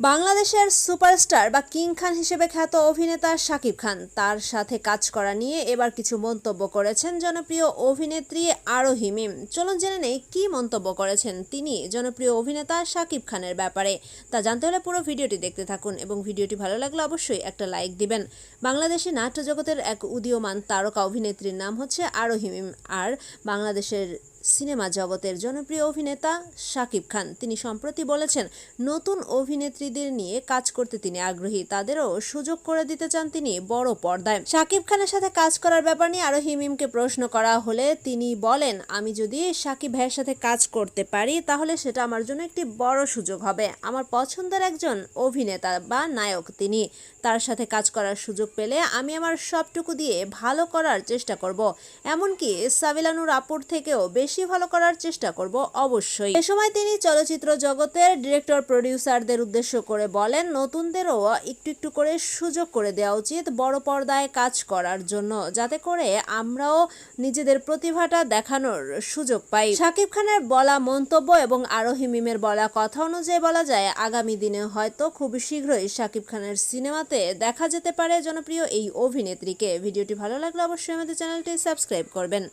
বাংলাদেশের সুপারস্টার বা কিং খান হিসেবে খ্যাত অভিনেতা শাকিব খান। তার সাথে কাজ করা নিয়ে এবার কিছু মন্তব্য করেছেন জনপ্রিয় অভিনেত্রী আরোহি মিম। চলুন জেনে নেই কি মন্তব্য করেছেন তিনি জনপ্রিয় অভিনেতা শাকিব খানের ব্যাপারে। তা জানতে হলে পুরো ভিডিওটি দেখতে থাকুন এবং ভিডিওটি ভালো লাগলে অবশ্যই একটা লাইক দিবেন। বাংলাদেশি নাট্য জগতের এক উদীয়মান তারকা অভিনেত্রীর নাম হচ্ছে আরোহি মিম। আর বাংলাদেশের সিনেমা জগতের জনপ্রিয় অভিনেতা শাকিব খান। তিনি সম্প্রতি বলেছেন, নতুন অভিনেত্রীদের নিয়ে কাজ করতে তিনি আগ্রহী। তাদেরও সুযোগ করে দিতে চান তিনি বড় পর্দায়। শাকিব খানের সাথে কাজ করার ব্যাপার নিয়ে আরও হিমিমকে প্রশ্ন করা হলে তিনি বলেন, আমি যদি শাকিব ভাইয়ের সাথে কাজ করতে পারি, তাহলে সেটা আমার জন্য একটি বড় সুযোগ হবে। আমার পছন্দের একজন অভিনেতা বা নায়ক তিনি। তার সাথে কাজ করার সুযোগ পেলে আমি আমার সবটুকু দিয়ে ভালো করার চেষ্টা করব। এমনকি সাবিলানুর আপুর থেকেও বেশি ভালো করার চেষ্টা করব, অবশ্যই। এ সময় তিনি চলচ্চিত্র জগতের ডিরেক্টর, প্রডিউসারদের উদ্দেশ্য করে বলেন, নতুনদেরও একটু একটু করে সুযোগ করে দেওয়া উচিত বড় পর্দায় কাজ করার জন্য, যাতে করে আমরাও নিজেদের প্রতিভাটা দেখানোর সুযোগ পাই। শাকিব খানের বলা মন্তব্য এবং আরোহী মিমের বলা কথা অনুযায়ী বলা যায়, আগামী দিনে হয়তো খুব শীঘ্রই শাকিব খানের সিনেমাতে দেখা যেতে পারে জনপ্রিয় এই অভিনেত্রীকে। ভিডিওটি ভালো লাগলে অবশ্যই আমাদের চ্যানেলটি সাবস্ক্রাইব করবেন।